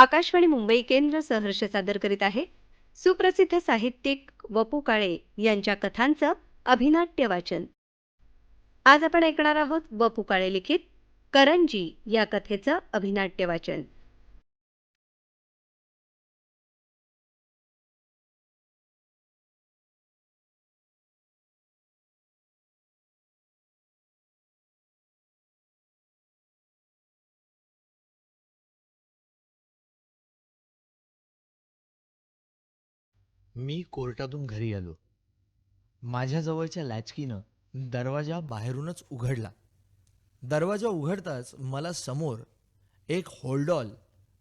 आकाशवाणी मुंबई केंद्र सहर्ष सादर करीत आहे. सुप्रसिद्ध साहित्यिक वपू काळे यांच्या कथांचं अभिनाट्य वाचन. आज आपण ऐकणार आहोत वपू काळे लिखित करंजी या कथेचं अभिनाट्य वाचन. मी कोर्टातून घरी आलो. माझ्याजवळच्या लॅचकीनं दरवाजा बाहेरूनच उघडला. दरवाजा उघडताच मला समोर एक होल्डॉल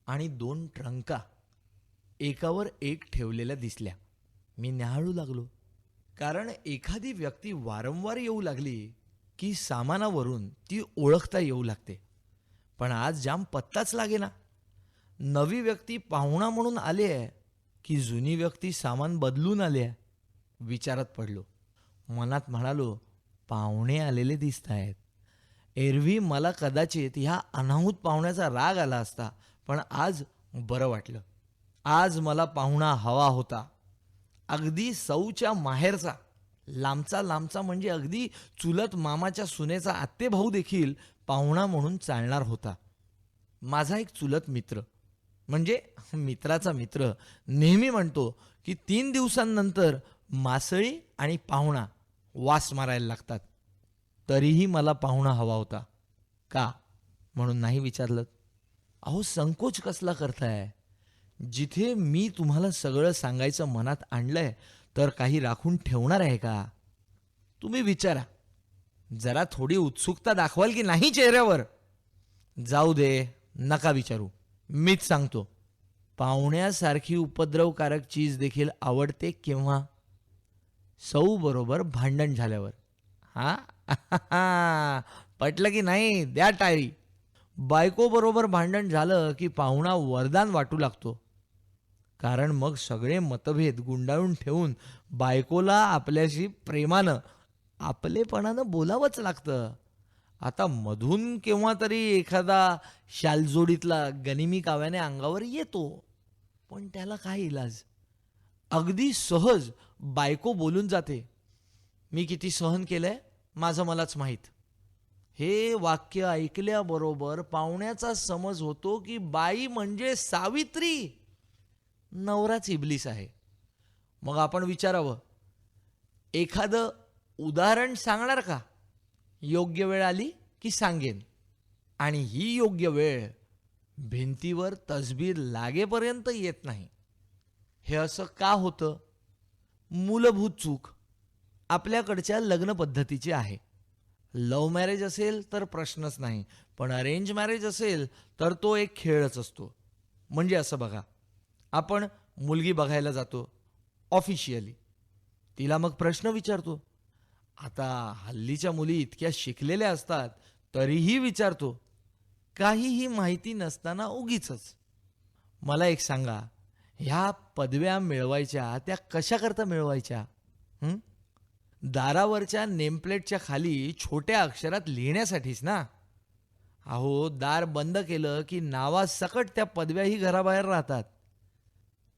आणि दोन ट्रंका एकावर एक ठेवलेल्या दिसल्या. मी न्याहाळू लागलो. कारण एखादी व्यक्ती वारंवार येऊ लागली की सामानावरून ती ओळखता येऊ लागते. पण आज जाम पत्ताच लागेना. नवी व्यक्ती पाहुणा म्हणून आली आहे की जुनी व्यक्ती सामान बदलून आल्या विचारात पडलो. मनात म्हणालो पाहुणे आलेले दिसत आहेत. एरवी मला कदाचित ह्या अनाहूत पाहुण्याचा राग आला असता पण आज बरं वाटलं. आज मला पाहुणा हवा होता. अगदी सौच्या माहेरचा. लांबचा लांबचा म्हणजे अगदी चुलत मामाच्या सुनेचा आत्तेभाऊ देखील पाहुणा म्हणून चालणार होता. माझा एक चुलत मित्र. म्हणजे मित्राचा मित्र नेहमी म्हणतो की तीन दिवसांनंतर मासळी आणि पाहुणा वास मारायला लागतात. तरीही मला पाहुणा हवा होता. का? म्हणून नाही विचारलं. अहो संकोच कसला करताय? जिथे मी तुम्हाला सगळं सांगायचं मनात आणलंय तर काही राखून ठेवणार आहे का? तुम्ही विचारा. जरा थोडी उत्सुकता दाखवाल की नाही चेहऱ्यावर? जाऊ दे नका विचारू. मीच सांगतो पाहुण्यासारखी उपद्रवकारक चीज देखील आवडते केव्हा? सौ बरोबर भांडण झाल्यावर. हा? पटलं की नाही? द्या टायरी. बायको बरोबर भांडण झालं की पाहुणा वरदान वाटू लागतो. कारण मग सगळे मतभेद गुंडाळून ठेवून बायकोला आपल्याशी प्रेमानं आपलेपणानं बोलावंच लागतं. आता मधून केव्हा तरी एखादा शालजोडीतला गनिमी काव्याने अंगावर येतो पण त्याला काय इलाज? अगदी सहज बायको बोलून जाते मी किती सहन केलंय? माझं मलाच माहीत. हे वाक्य ऐकल्याबरोबर पाहुण्याचा समज होतो की बाई म्हणजे सावित्री. नवराच इबलीस आहे. मग आपण विचारावं एखादं उदाहरण सांगणार का? योग्य वेळ आली की सांगेन. आणि ही योग्य वेळ भिंतीवर तसबीर लागेपर्यंत येत नाही. हे असं का होतं? मूलभूत चूक आपल्याकडच्या लग्न पद्धतीची आहे. लव्ह मॅरेज असेल तर प्रश्नच नाही पण अरेंज मॅरेज असेल तर तो एक खेळच असतो. म्हणजे असं बघा आपण मुलगी बघायला जातो ऑफिशियली तिला मग प्रश्न विचारतो आता हल्लीच्या मुली इतक्या शिकलेल्या असतात तरीही विचारतो काहीही माहिती नसताना उगीच मला एक सांगा ह्या पदव्या मिळवायच्या त्या कशाकरता मिळवायच्या? दारावरच्या नेमप्लेटच्या खाली छोट्या अक्षरात लिहिण्यासाठीच ना? अहो दार बंद केलं की नावासकट त्या पदव्याही घराबाहेर राहतात.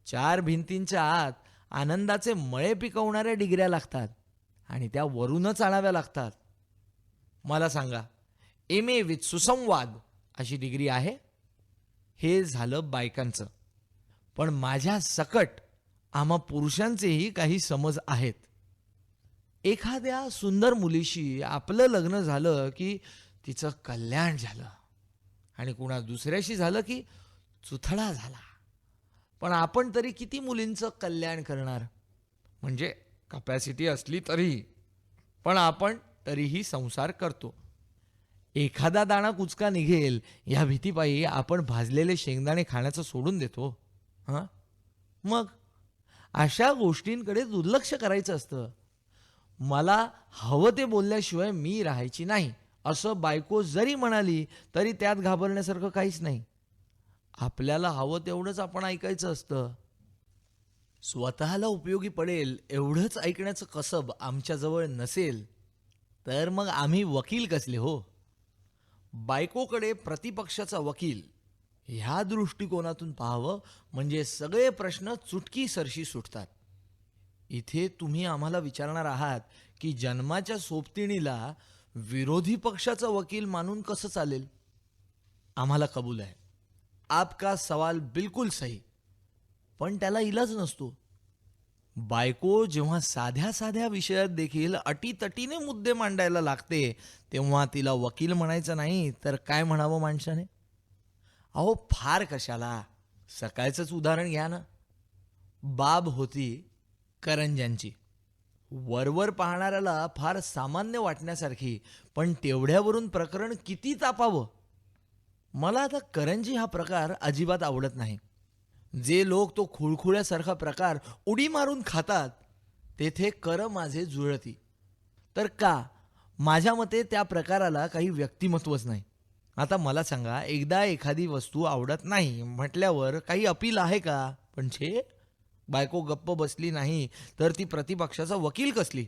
चार भिंतींच्या आत आनंदाचे मळे पिकवणाऱ्या डिग्र्या लागतात. आणि त्या वरूनच आणाव्या लागतात. मला सांगा एम ए विथ सुसंवाद अशी डिग्री आहे? हे झालं बायकांचं. पण माझ्या सकट आम्हा पुरुषांचेही काही समज आहेत. एखाद्या सुंदर मुलीशी आपलं लग्न झालं की तिचं कल्याण झालं. आणि कुणा दुसऱ्याशी झालं की चुथडा झाला. पण आपण तरी किती मुलींचं कल्याण करणार? म्हणजे कपॅसिटी असली तरी. पण आपण तरीही संसार करतो. एखादा दाणा कुचका निघेल या भीतीपायी आपण भाजलेले शेंगदाणे खाण्याचं सोडून देतो. हां? मग? अशा गोष्टींकडे दुर्लक्ष करायचं असतं. मला हवं ते बोलल्याशिवाय मी राहायची नाही. असं बायको जरी म्हणाली तरी त्यात घाबरण्यासारखं काहीच नाही. आपल्याला हवं तेवढंच आपण ऐकायचं असतं. स्वतःला उपयोगी पडेल एवढंच ऐकण्याचं कसब आमच्याजवळ नसेल तर मग आम्ही वकील कसले हो? बायकोकडे प्रतिपक्षाचा वकील ह्या दृष्टिकोनातून पाहावं म्हणजे सगळे प्रश्न चुटकी सरशी सुटतात. इथे तुम्ही आम्हाला विचारणार आहात की जन्माच्या सोबतिणीला विरोधी पक्षाचा वकील मानून कसं चालेल? आम्हाला कबूल आहे. आपका सवाल बिलकुल सही. पण त्याला इलाज नसतो. बायको जेव्हा साध्या साध्या विषयात देखील अटीतटीने मुद्दे मांडायला लागते तेव्हा तिला वकील म्हणायचं नाही तर काय म्हणावं माणसाने? अहो फार कशाला? सकाळचंच उदाहरण घ्या ना. बाब होती करंजांची वरवर पाहणाऱ्याला फार सामान्य वाटण्यासारखी पण तेवढ्यावरून प्रकरण किती तापावं? मला आता करंजी हा प्रकार अजिबात आवडत नाही. जे लोक तो खुळखुळ्यासारखा प्रकार उडी मारून खातात तेथे कर माझे जुळती. तर का? माझ्या मते त्या प्रकाराला काही व्यक्तिमत्वच नाही. आता मला सांगा एकदा एखादी वस्तू आवडत नाही म्हटल्यावर काही अपील आहे का? पण छे बायको गप्प बसली नाही तर ती प्रतिपक्षाचा वकील कसली?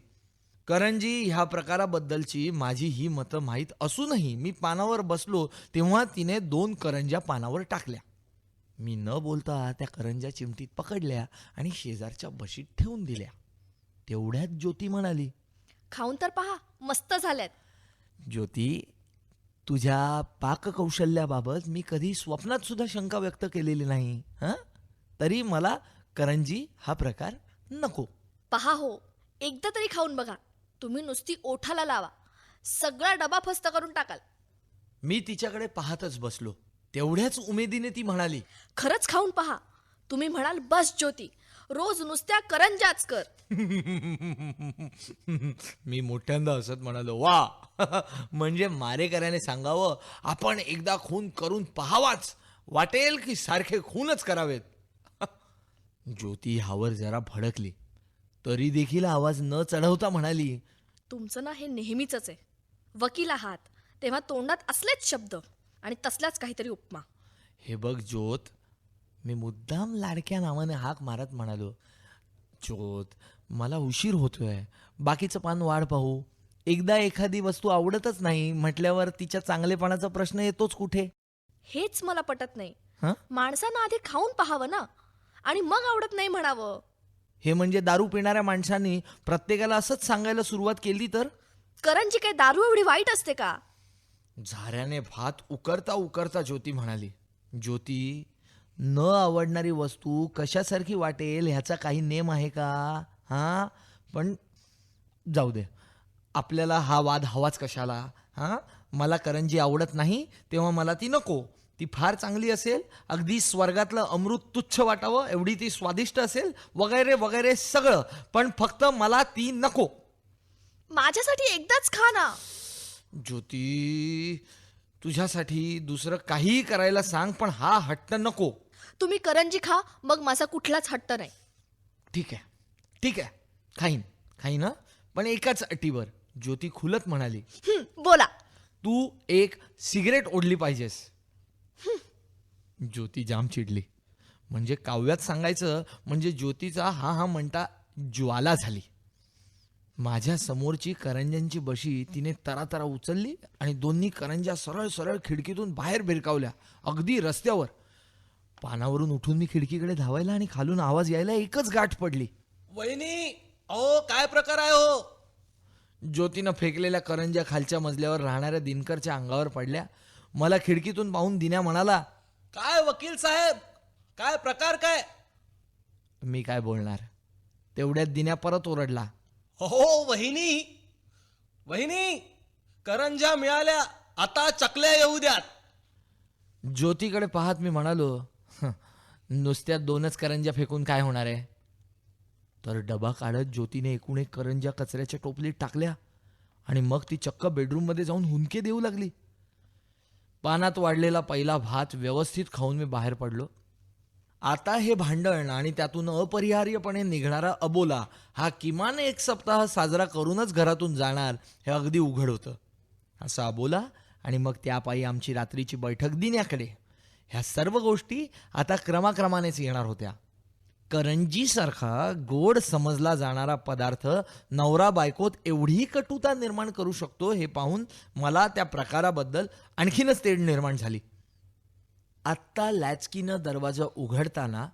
करंजी ह्या प्रकाराबद्दलची माझी ही मतं माहीत असूनही मी पानावर बसलो तेव्हा तिने दोन करंज्या पानावर टाकल्या. मी न बोलता त्या करंज्या चिमटीत पकडल्या आणि शेजारच्या बशीत ठेवून दिल्या. तेवढ्यात ज्योती म्हणाली खाऊन तर पहा मस्त झाल्यात. ज्योती तुझ्या पाककौशल्याबाबत मी कधी स्वप्नात सुद्धा शंका व्यक्त केलेली नाही हां? तरी मला करंजी हा प्रकार नको. पहा हो एकदा तरी खाऊन बघा. तुम्ही नुसती ओठाला लावा. सगळा डबा फस्त करून टाकाल. मी तिच्याकडे पाहतच बसलो. तेवढ्याच उमेदीने ती म्हणाली. खरंच खाऊन पहा. तुम्ही म्हणाल बस ज्योती रोज नुसत्या करंजाच कर. मी मोठ्यांदा हसत म्हणालो वा. म्हणजे मारेकऱ्याने सांगावं आपण एकदा खून करून पहावाच. वाटेल की सारखे खूनच करावेत. ज्योती हावर जरा भडकली. तरी देखील आवाज न चढवता म्हणाली तुमचं ना हे नेहमीच आहे. वकील आहात तेव्हा तोंडात असलेच शब्द. आणि तसल्याच काहीतरी उपमा. हे बघ ज्योत मी मुद्दाम लाडक्या नावाने हाक मारत म्हणालो ज्योत मला उशीर होतोय. बाकीचं पान वाढ पाहू. एकदा एखादी वस्तू आवडतच नाही म्हटल्यावर तिच्या चांगलेपणाचा प्रश्न येतोच कुठे? हेच मला पटत नाही. हं? माणसानं आधी खाऊन पहावं ना. आणि मग आवडत नाही म्हणावं. हे म्हणजे दारू पिणाऱ्या माणसांनी प्रत्येकाला असंच सांगायला सुरुवात केली तर? करंजी काय दारू एवढी वाईट असते का? झाऱ्याने भात उकरता उकरता ज्योती म्हणाली ज्योती न आवडणारी वस्तू कशासारखी वाटेल ह्याचा काही नेम आहे का? हां? पण जाऊ दे. आपल्याला हा वाद हवाच कशाला? हां? मला करंजी आवडत नाही तेव्हा मला ती नको. ती फार चांगली असेल अगदी स्वर्गातलं अमृत तुच्छ वाटावं एवढी ती स्वादिष्ट असेल वगैरे वगैरे सगळं. पण फक्त मला ती नको. माझ्यासाठी एकदाच खा ना. ज्योती तुझ्यासाठी दुसरं काहीही करायला सांग पण हा हट्ट नको. तुम्ही करंजी खा मग माझा कुठलाच हट्ट नाही. ठीक आहे. ठीक आहे. खाईन. खाईन हं? पण एकाच अटीवर. ज्योती खुलत म्हणाली हं, बोला. तू एक सिगरेट ओढली पाहिजेस. ज्योती जाम चिडली. म्हणजे काव्यात सांगायचं म्हणजे ज्योतीचा हा हा म्हणता ज्वाला झाली. माझ्या समोरची करंजांची बशी तिने तरातरा उचलली आणि दोन्ही करंजा सरळ सरळ खिडकीतून बाहेर भिरकावल्या अगदी रस्त्यावर. पानावरून उठून मी खिडकीकडे धावायला आणि खालून आवाज यायला एकच गाठ पडली. वहिनी अहो काय प्रकार आहे हो? ज्योतीनं फेकलेल्या करंज्या खालच्या मजल्यावर राहणाऱ्या दिनकरच्या अंगावर पडल्या. मला खिडकीतून पाहून दिन्या म्हणाला काय वकील साहेब? काय प्रकार काय? मी काय बोलणार? तेवढ्यात दिन्या परत ओरडला हो वहिनी वहिनी करंजा मिळाल्या आता चकल्या येऊ द्यात. ज्योतीकडे पाहत मी म्हणालो नुसत्या दोनच करंज्या फेकून काय होणार आहे? तर डबा काढत ज्योतीने एकूण एक करंज्या कचऱ्याच्या टोपलीत टाकल्या आणि मग ती चक्क बेडरूममध्ये जाऊन हुंदके देऊ लागली. पानात वाढलेला पहिला भात व्यवस्थित खाऊन मी बाहेर पडलो. आता हे भांडण आणि त्यातून अपरिहार्यपणे निघणारा अबोला हा किमान एक सप्ताह साजरा करूनच घरातून जाणार हे अगदी उघड होतं. असा अबोला आणि मग त्यापायी आमची रात्रीची बैठक दिन्याकडे. ह्या सर्व गोष्टी आता क्रमाक्रमानेच येणार होत्या. करंजीसारखा गोड समजला जाणारा पदार्थ नवरा बायकोत एवढी कटुता निर्माण करू शकतो हे पाहून मला त्या प्रकाराबद्दल आणखीनच तेढ निर्माण झाली. आत्ता लॅचकीनं दरवाजा उघडताना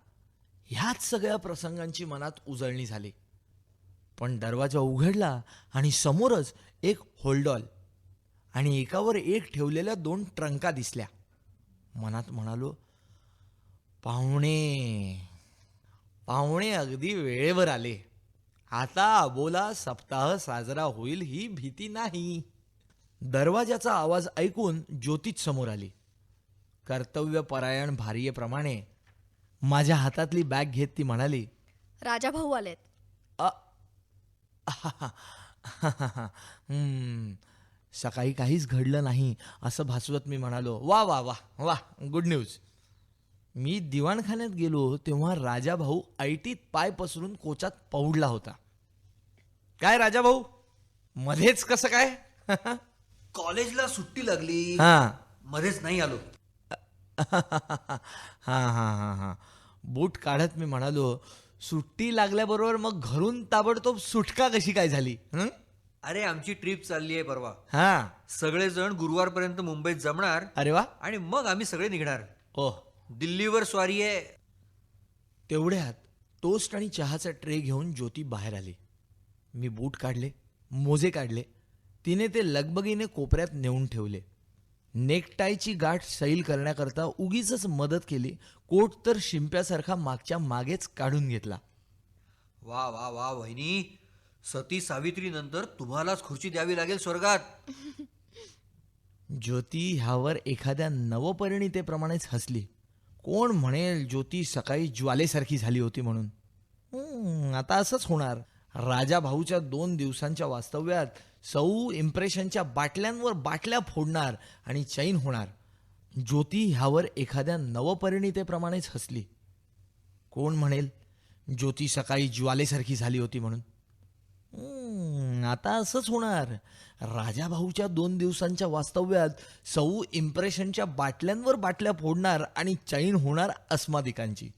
ह्याच सगळ्या प्रसंगांची मनात उजळणी झाली. पण दरवाजा उघडला आणि समोरच एक होल्डॉल आणि एकावर एक ठेवलेल्या दोन ट्रंका दिसल्या. मनात म्हणालो पाहुणे पाहुणे अगदी वेळेवर आले. आता अबोला सप्ताह साजरा होईल ही भीती नाही. दरवाजाचा आवाज ऐकून ज्योतीच समोर आली. कर्तव्यपरायण भार्येप्रमाणे माझ्या हातातली बॅग घेत ती म्हणाली राजा भाऊ आलेत. अ हम्म, सकाळी काहीच घडलं नाही असं भासवत मी म्हणालो. वा वा वा वा गुड न्यूज मी दिवाणखान्यात गेलो तेव्हा राजा भाऊ ऐटीत पाय पसरून कोचात पौडला होता. काय राजा भाऊ मध्येच कसं काय? कॉलेजला सुट्टी लागली. हा. मध्येच नाही आलो. हा हा हा हा. बूट काढत मी म्हणालो सुट्टी लागल्याबरोबर मग घरून ताबडतोब सुटका कशी काय झाली? हं? अरे आमची ट्रिप चालली आहे परवा. हा. सगळेजण गुरुवारपर्यंत मुंबईत जमणार. अरे वा. आणि मग आम्ही सगळे निघणार. ओ दिल्लीवर स्वारी आहे. तेवढ्यात टोस्ट आणि चहाचा ट्रे घेऊन ज्योती बाहेर आली. मी बूट काढले मोजे काढले. तिने ते लगबगीने कोपऱ्यात नेऊन ठेवले. नेकटायची गाठ सैल करण्याकरता उगीच मदत केली. कोट तर शिंप्यासारखा मागच्या मागेच काढून घेतला. वा वा वा वहिनी. सती सावित्री नंतर तुम्हालाच खुर्ची द्यावी लागेल स्वर्गात. ज्योती ह्यावर एखाद्या नवपरिणितेप्रमाणेच हसली. कोण म्हणेल ज्योती सकाळी ज्वालेसारखी झाली होती म्हणून? हम्म, आता असंच होणार. राजा भाऊच्या दोन दिवसांच्या वास्तव्यात सौ इम्प्रेशनच्या बाटल्यांवर बाटल्या फोडणार आणि चैन होणार. ज्योती ह्यावर एखाद्या नवपरिणितेप्रमाणेच हसली. कोण म्हणेल? ज्योती सकाळी ज्वालेसारखी झाली होती म्हणून. आता असंच होणार. राजाभाऊच्या दोन दिवसांच्या वास्तव्यात सौ इम्प्रेशनच्या बाटल्यांवर बाटल्या फोडणार आणि चैन होणार अस्मादिकांची.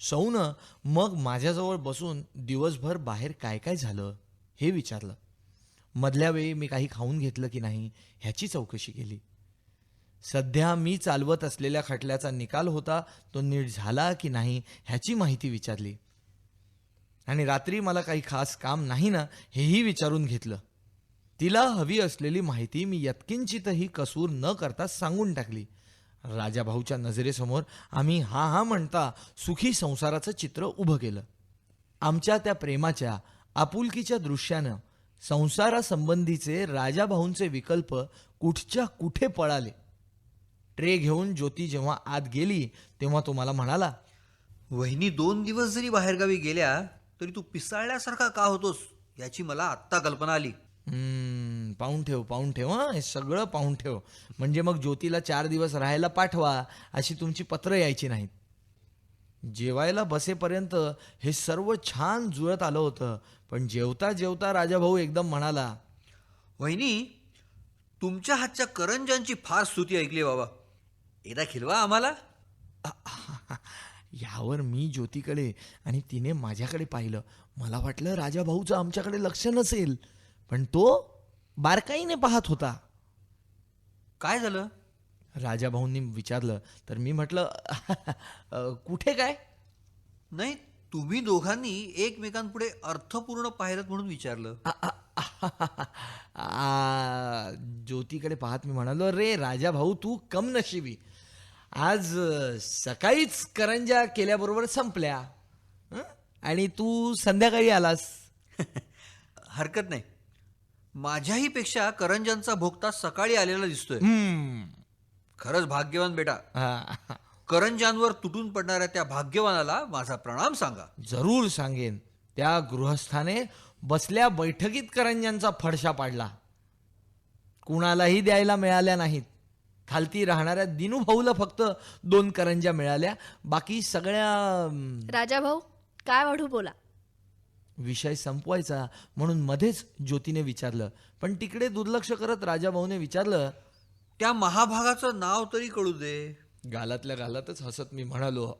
सौनं मग माझ्याजवळ बसून दिवसभर बाहेर काय काय झालं हे विचारलं. मधल्या वेळी मी काही खाऊन घेतलं की नाही ह्याची चौकशी केली. सध्या मी चालवत असलेल्या खटल्याचा निकाल होता तो नीट झाला की नाही ह्याची माहिती विचारली. आणि रात्री मला काही खास काम नाही ना हेही विचारून घेतलं. तिला हवी असलेली माहिती मी यत्किंचितही कसूर न करता सांगून टाकली. राजाभाऊच्या नजरेसमोर आम्ही हा हा म्हणता सुखी संसाराचं चित्र उभं केलं. आमच्या त्या प्रेमाच्या आपुलकीच्या दृश्यानं संसारासंबंधीचे राजाभाऊंचे विकल्प कुठच्या कुठे पळाले? ट्रे घेऊन ज्योती जेव्हा आत गेली तेव्हा तो मला म्हणाला वहिनी दोन दिवस जरी बाहेरगावी गेल्या तरी तू पिसाळल्यासारखा का होतोस? याची मला आत्ता कल्पना आली. पाहून ठेव पाहून ठेव हं हे सगळं पाहून ठेव. म्हणजे मग ज्योतीला चार दिवस राहायला पाठवा अशी तुमची पत्र यायची नाहीत. जेवायला बसेपर्यंत हे सर्व छान जुळत आलं होतं. पण जेवता जेवता राजाभाऊ एकदम म्हणाला वहिनी तुमच्या हातच्या करंजांची फार स्तुती ऐकली बाबा. एकदा खिलवा आम्हाला. यावर मी ज्योतीकडे आणि तिने माझ्याकडे पाहिलं. मला वाटलं राजाभाऊचं आमच्याकडे लक्ष नसेल पण तो बारकाईने पाहत होता. काय झालं? राजाभाऊंनी विचारलं तर मी म्हटलं "अ, कुठे काय? नाही तुम्ही दोघांनी एकमेकांपुढे अर्थपूर्ण पाहिलं म्हणून विचारलं. आ, ज्योतीकडे पाहत मी म्हणालो रे राजा भाऊ तू कम नशिबी आज सकाळीच करंजा केल्याबरोबर संपल्या? आणि तू संध्याकाळी आलास. हरकत नाही. माझ्याही पेक्षा करंजांचा भोगता सकाळी आलेला दिसतोय. खरंच भाग्यवान बेटा. हा, करंजांवर तुटून पडणाऱ्या त्या भाग्यवानाला माझा प्रणाम सांगा. जरूर सांगेन. त्या गृहस्थाने बसल्या बैठकीत करंजांचा फडशा पाडला. कुणालाही द्यायला मिळाल्या नाहीत. खालती राहणाऱ्या दिनू भाऊला फक्त दोन करंजा मिळाल्या. बाकी सगळ्या राजा भाऊ काय वाढू बोला? विषय संपवायचा म्हणून मध्येच ज्योतीने विचारलं. पण तिकडे दुर्लक्ष करत राजाभाऊने विचारलं त्या महाभागाचं नाव तरी कळू दे. गालातल्या गालातच हसत मी म्हणालो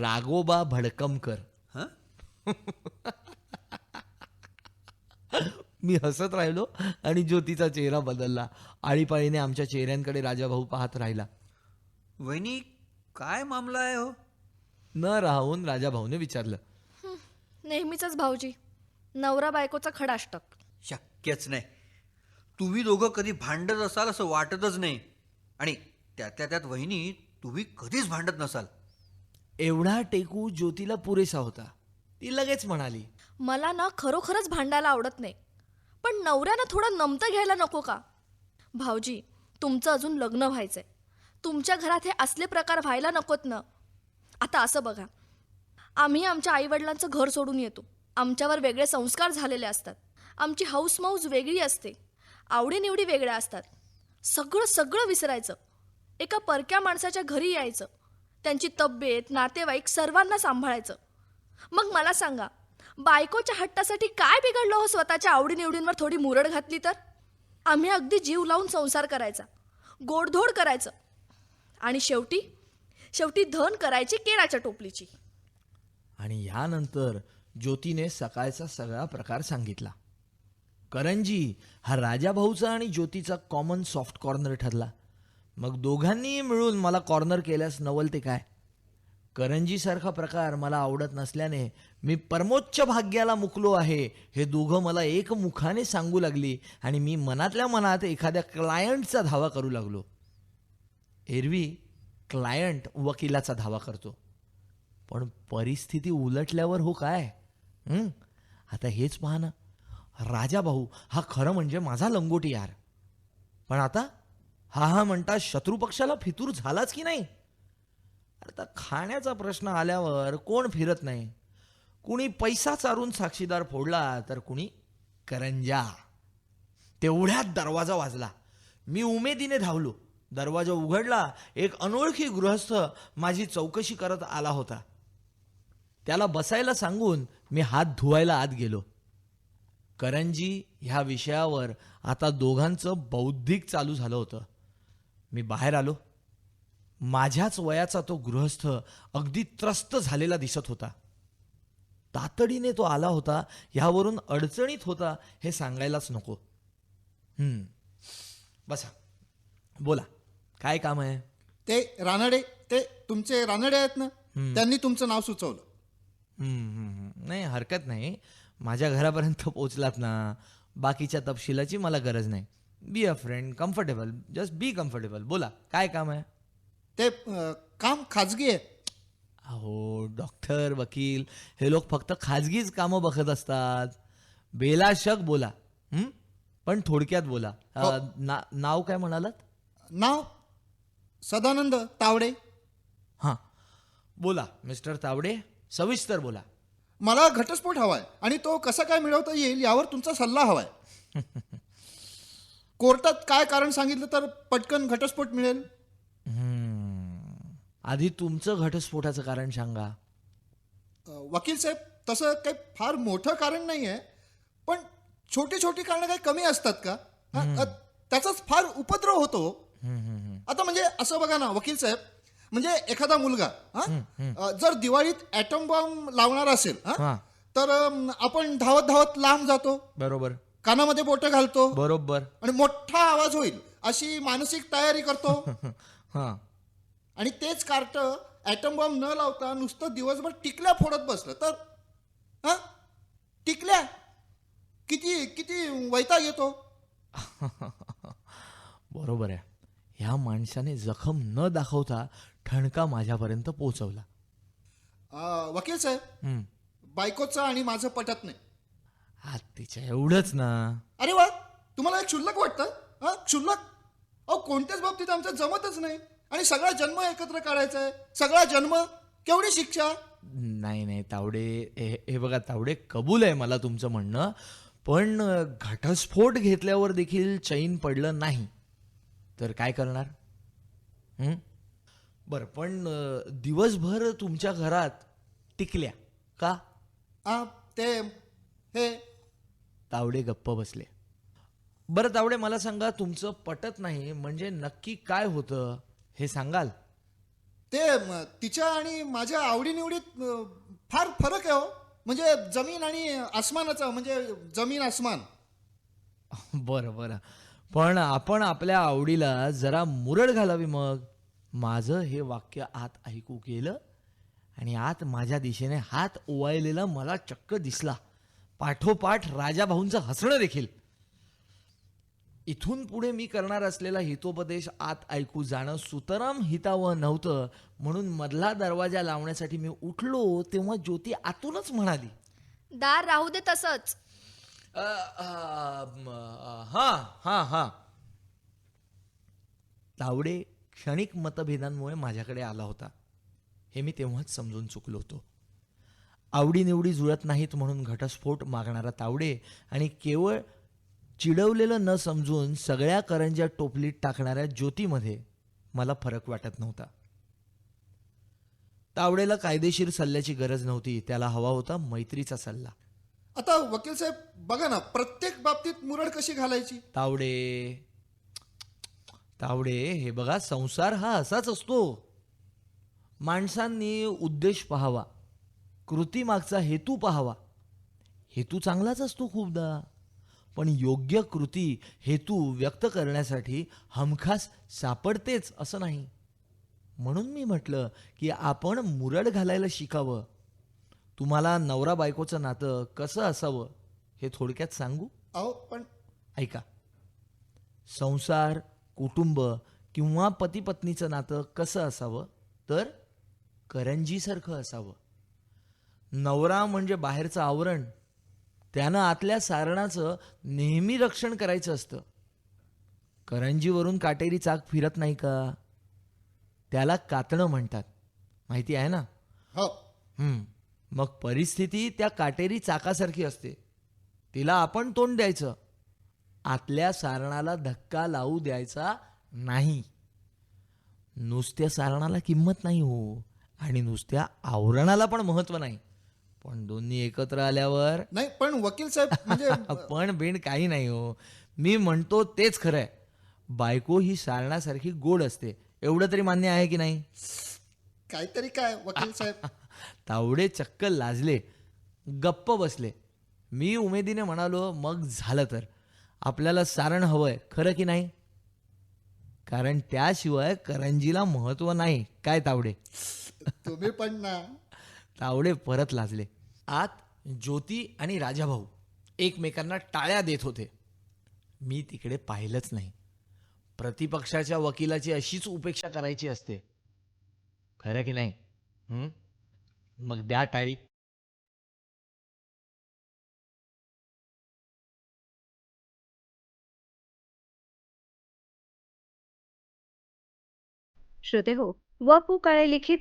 रागोबा भडकमकर. हं? मी हसत राहिलो आणि ज्योतीचा चेहरा बदलला. आळीपाळीने आमच्या चेहऱ्यांकडे राजाभाऊ पाहत राहिला. वहिनी काय मामला आहे हो? न राहून राजाभाऊने विचारलं. नेहमीच भाऊजी. नवरा बायकोचा खडाष्टक. शक्यच नाही. तुम्ही दोघं कधी भांडत असाल असं वाटतच नाही. आणि त्यातल्या त्यात वहिनी तुम्ही कधीच भांडत नसाल. एवढा टेकू ज्योतीला पुरेसा होता. ती लगेच म्हणाली मला ना खरोखरच भांडायला आवडत नाही. पण नवऱ्यानं थोडं नमतं घ्यायला नको का? भाऊजी तुमचं अजून लग्न व्हायचंय. तुमच्या घरात हे असले प्रकार व्हायला नकोत ना. आता असं बघा. आम्ही आमच्या आईवडिलांचं घर सोडून येतो. आमच्यावर वेगळे संस्कार झालेले असतात. आमची हाऊसमौज वेगळी असते. आवडीनिवडी वेगळ्या असतात. सगळं सगळं विसरायचं. एका परक्या माणसाच्या घरी यायचं. त्यांची तब्येत नातेवाईक सर्वांना सांभाळायचं. मग मला सांगा बायकोच्या हट्टासाठी काय बिघडलं हो स्वतःच्या आवडीनिवडींवर थोडी मुरड घातली तर? आम्ही अगदी जीव लावून संसार करायचा. गोडधोड करायचं. आणि शेवटी शेवटी धन करायची केळाच्या टोपलीची. आणि यानंतर ज्योतीने सकाळचा सगळा प्रकार सांगितला. करंजी हा राजाभाऊचा आणि ज्योतीचा कॉमन सॉफ्ट कॉर्नर ठरला. मग दोघांनी मिळून मला कॉर्नर केल्यास नवल ते काय? करंजीसारखा प्रकार मला आवडत नसल्याने मी परमोच्च भाग्याला मुकलो आहे. हे दोघं मला एकमुखाने सांगू लागली आणि मी मनातल्या मनात एखाद्या क्लायंटचा धावा करू लागलो. एरवी क्लायंट वकिलाचा धावा करतो. पण परिस्थिती उलटल्यावर हो काय? आता हेच पहा ना. राजा भाऊ हा खरं म्हणजे माझा लंगोटी यार. पण आता हा हा म्हणता शत्रुपक्षाला फितूर झालाच की नाही? आता खाण्याचा प्रश्न आल्यावर कोण फिरत नाही? कुणी पैसा चारून साक्षीदार फोडला तर कुणी करंजा. तेवढ्यात दरवाजा वाजला. मी उमेदीने धावलो. दरवाजा उघडला. एक अनोळखी गृहस्थ माझी चौकशी करत आला होता. त्याला बसायला सांगून मी हात धुवायला आत गेलो. करंजी ह्या विषयावर आता दोघांचं बौद्धिक चालू झालं होतं. मी बाहेर आलो. माझ्याच वयाचा तो गृहस्थ अगदी त्रस्त झालेला दिसत होता. तातडीने तो आला होता ह्यावरून अडचणीत होता हे सांगायलाच नको. हम्म. बसा. बोला. काय काम आहे? ते रानडे ते तुमचे रानडे आहेत ना? त्यांनी तुमचं नाव सुचवलं. नाही हरकत नाही. माझ्या घरापर्यंत पोचलात ना बाकीच्या तपशिलाची मला गरज नाही. Be a friend comfortable just be comfortable बोला काय काम आहे? ते अं, काम खाजगी आहे. अहो डॉक्टर वकील हे लोक फक्त खाजगीच कामं बघत असतात. बेलाशक बोला हं? पण थोडक्यात बोला. अ, ना- नाव काय म्हणालात? नाव? सदानंद तावडे. हां. बोला मिस्टर तावडे सविस्तर बोला. मला घटस्फोट हवाय आणि तो कसा काय मिळवता येईल यावर तुमचा सल्ला हवाय. कोर्टात काय कारण सांगितलं तर पटकन घटस्फोट मिळेल. आधी तुमचं घटस्फोटाचं कारण सांगा. वकील साहेब तसं काही फार मोठं कारण नाही आहे पण छोटी छोटी कारणं काही कमी असतात का? त्याचाच फार उपद्रव होतो. आता म्हणजे असं बघा ना वकील साहेब म्हणजे एखादा मुलगा हा? जर दिवाळीत ॲटम बॉम्ब लावणार असेल हा, तर आपण धावत धावत लांब जातो. बरोबर. कानामध्ये बोटं घालतो. बरोबर. आणि मोठा आवाज होईल अशी मानसिक तयारी करतो. हां. आणि तेच कार्ट ॲटम बॉम्ब न लावता नुसतं दिवसभर टिकल्या फोडत बसलं तर हा? टिकल्या? किती किती वैताग येतो. बरोबर आहे. ह्या माणसाने जखम न दाखवता ठणका माझ्यापर्यंत पोहोचवला अ, वकील साहेब हं. बायकोचं आणि माझं पटत नाही. हा तिच्या एवढंच ना. अरे वा तुम्हाला एक क्षुल्लक वाटतं? हा क्षुल्लक? अहो कोणत्याच बाबतीत आमचं जमतच नाही. आणि सगळा जन्म एकत्र काढायचा आहे सगळा जन्म केवढी शिक्षा? नाही नाही तावडे हे हे बघा तावडे कबूल आहे मला तुमचं म्हणणं. पण अ, घटस्फोट घेतल्यावर देखील चैन पडलं नाही. तर काय करणार? हं? बरं पण दिवसभर तुमच्या घरात टिकल्या का? आ, ते हे. तावडे गप्प बसले. बरं तावडे मला सांगा तुमचं पटत नाही म्हणजे नक्की काय होतं हे सांगाल? ते म, तिच्या आणि माझ्या आवडीनिवडीत अ, फार फरक आहे हो. म्हणजे जमीन आणि आसमानाचा म्हणजे जमीन आसमान. बरं बरं. पण आपण आपल्या आवडीला जरा मुरड घालावी मग. माझं हे वाक्य आत ऐकू गेलं आणि आत माझ्या दिशेने हात ओवाळलेला मला चक्क दिसला. पाठोपाठ राजाभाऊंचं हसणं देखील. इथून पुढे मी करणार असलेला हितोपदेश आत ऐकू जाणं सुतराम हितावं नव्हतं. म्हणून मधला दरवाजा लावण्यासाठी मी उठलो तेव्हा ज्योती आतूनच म्हणाली. दार राहू दे तसंच. हा हा हा. तावडे क्षणिक मतभेदांमुळे माझ्याकडे आला होता. हे मी तेव्हाच समजून चुकलो होतो. आवडीनिवडी जुळत नाहीत म्हणून घटस्फोट मागणारा तावडे आणि केवळ चिडवलेलं न समजून सगळ्या करंज्या टोपलीत टाकणाऱ्या ज्योतीमध्ये मला फरक वाटत नव्हता. तावडेला कायदेशीर सल्ल्याची गरज नव्हती. त्याला हवा होता मैत्रीचा सल्ला. आता वकील साहेब बघा ना प्रत्येक बाबतीत मुरड कशी घालायची? तावडे तावडे हे बघा संसार हा असाच असतो. माणसांनी उद्देश पाहावा. कृती मागचा हेतू पाहावा. हेतू चांगलाच असतो खूपदा. पण योग्य कृती हेतू व्यक्त करण्यासाठी हमखास सापडतेच असं नाही. म्हणून मी म्हटलं की आपण मुरड घालायला शिकावं. तुम्हाला नवरा बायकोचं नातं कसं असावं हे थोडक्यात सांगू? अहो पण ऐका. संसार कुटुंब किंवा पती पत्नीचं नातं कसं असावं? तर करंजीसारखं असावं. नवरा म्हणजे बाहेरचं आवरण. त्यानं आतल्या सारणाचं नेहमी रक्षण करायचं असतं. करंजीवरून काटेरी चाक फिरत नाही का? त्याला कातणं म्हणतात. माहिती आहे ना? हो. हं. मग परिस्थिती त्या काटेरी चाकासारखी असते. तिला आपण तोंड द्यायचं. आतल्या सारणाला धक्का लावू द्यायचा नाही. नुसत्या सारणाला किंमत नाही हो आणि नुसत्या आवरणाला पण महत्त्व नाही. पण दोन्ही एकत्र आल्यावर नाही पण वकील साहेब म्हणजे पण बिण काही नाही हो. मी म्हणतो तेच खरं आहे बायको ही सारणासारखी गोड असते. एवढं तरी मान्य आहे की नाही? काहीतरी काय वकील साहेब? तावडे चक्क लाजले. गप्प बसले. मी उमेदीने म्हणालो मग झालं तर? आपल्याला सारण हवंय खरं की नाही? कारण त्याशिवाय करंजीला महत्त्व नाही. काय तावडे? तुम्ही पण ना. तावडे परत लाजले. आत ज्योती आणि राजाभाऊ एकमेकांना टाळ्या देत होते. मी तिकडे पाहिलंच नाही. प्रतिपक्षाच्या वकिलाची अशीच उपेक्षा करायची असते. खरं की नाही? मग द्या टाळी. श्रोते हो. व पु काळे लिखित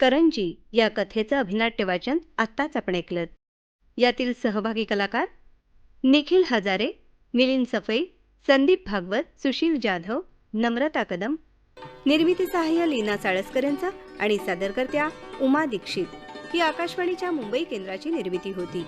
करंजी या कथेचं अभिनाट्य वाचन आत्ताच आपण ऐकलं यातील सहभागी कलाकार निखिल हजारे मिलिंद सफई संदीप भागवत सुशील जाधव नम्रता कदम. निर्मिती सहाय्य लीना साळसकर यांचं आणि सादरकर्त्या उमा दीक्षित. ही आकाशवाणीच्या मुंबई केंद्राची निर्मिती होती.